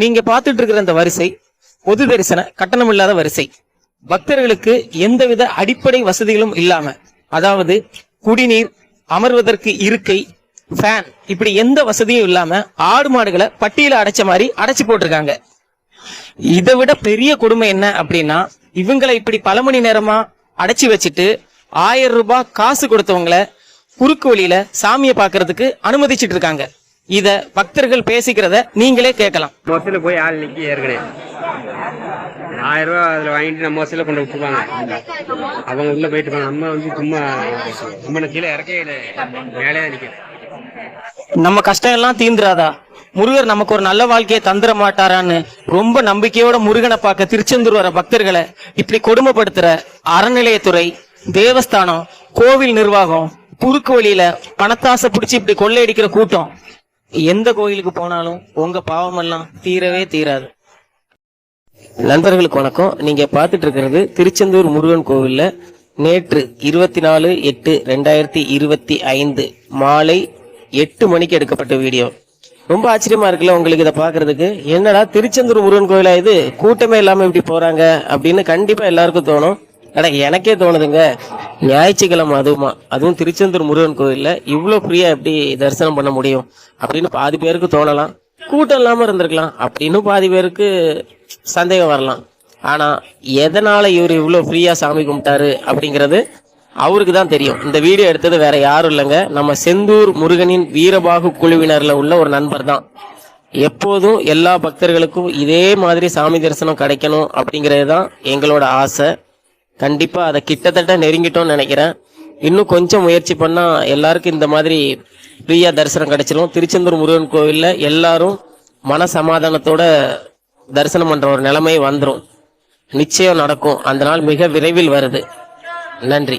நீங்க பார்த்துட்டு இருக்கிற அந்த வரிசை பொது தரிசன கட்டணம் இல்லாத வரிசை. பக்தர்களுக்கு எந்தவித அடிப்படை வசதிகளும் இல்லாம அதாவது குடிநீர் அமர்வதற்கு இருக்கை ஃபேன் இப்படி எந்த வசதியும் இல்லாம ஆடு மாடுகளை பட்டியல அடைச்ச மாதிரி அடைச்சு போட்டிருக்காங்க. இதை விட பெரிய கொடுமை என்ன அப்படின்னா இவங்களை இப்படி பல மணி நேரமா அடைச்சி வச்சுட்டு ஆயிரம் ரூபாய் காசு கொடுத்தவங்கள குறுக்கு வழியில சாமியை பாக்குறதுக்கு அனுமதிச்சிட்டு இருக்காங்க இத பக்தர்கள் பேசிக்கிறத நீங்களே கேட்கலாம். மொசையில் போய் ஆள் நிற்கி ஏற்கனவே. ஆயிரம் ரூபா அதில் வாங்கிட்டு நம்ம மொசையில் கொண்டு விட்டுருவாங்க. அவங்க உள்ளே போயிட்டு நம்ம வந்து சும்மா சும்மா கீழே இறக்கே மேலே நிற்கிறேன் நம்ம கஷ்டம் எல்லாம் தீந்துராதா? முருகர் நமக்கு ஒரு நல்ல வாழ்க்கையை தந்துட மாட்டாரான்னு ரொம்ப நம்பிக்கையோட முருகனை பார்க்க திருச்செந்தூர் வர பக்தர்களை இப்படி கொடுமைப்படுத்துற அறநிலையத்துறை தேவஸ்தானம் கோவில் நிர்வாகம் குறுக்கு வழியில பணத்தாசை பிடிச்சி இப்படி கொள்ளையடிக்கிற கூட்டம். எந்த கோயிலுக்கு போனாலும் உங்க பாவமெல்லாம் தீரவே தீராது. நண்பர்களுக்கு வணக்கம். நீங்க பார்த்துட்டு இருக்கிறது திருச்செந்தூர் முருகன் கோவில்ல நேற்று இருபத்தி நாலு எட்டு ரெண்டாயிரத்தி இருபத்தி ஐந்து மாலை எட்டு மணிக்கு எடுக்கப்பட்ட வீடியோ. ரொம்ப ஆச்சரியமா இருக்குல்ல உங்களுக்கு இதை பாக்குறதுக்கு என்னடா திருச்செந்தூர் முருகன் கோயிலா இது? கூட்டமே இல்லாம இப்படி போறாங்க அப்படின்னு கண்டிப்பா எல்லாருக்கும் தோணும். ஆனால் எனக்கே தோணுதுங்க. ஞாயிற்றுக்கிழமை அதுவுமா. அதுவும் திருச்செந்தூர் முருகன் கோயிலில் இவ்வளோ ஃப்ரீயாக எப்படி தரிசனம் பண்ண முடியும்? அப்படின்னு பாதி பேருக்கு தோணலாம். கூட்டம் இல்லாமல் இருந்திருக்கலாம். அப்படின்னு பாதி பேருக்கு சந்தேகம் வரலாம். ஆனால் எதனால் இவர் இவ்வளோ ஃப்ரீயாக சாமி கும்பிட்டாரு அப்படிங்கிறது அவருக்கு தான் தெரியும். இந்த வீடியோ எடுத்தது வேற யாரும் இல்லைங்க. நம்ம செந்தூர் முருகனின் வீரபாகு குழுவினரில் உள்ள ஒரு நண்பர் தான். எப்போதும் எல்லா பக்தர்களுக்கும் இதே மாதிரி சாமி தரிசனம் கிடைக்கணும் அப்படிங்கிறது தான் எங்களோட ஆசை. கண்டிப்பா அதை கிட்டத்தட்ட நெருங்கிட்டோம்னு நினைக்கிறேன். இன்னும் கொஞ்சம் முயற்சி பண்ணா எல்லாருக்கும் இந்த மாதிரி ஃப்ரீயா தரிசனம் கிடைச்சிடும் திருச்செந்தூர் முருகன் கோவில்ல எல்லாரும் மன சமாதானத்தோட தரிசனம் பண்ற ஒரு நிலைமை வந்துடும் நிச்சயம் நடக்கும். அந்த நாள் மிக விரைவில் வருது. நன்றி.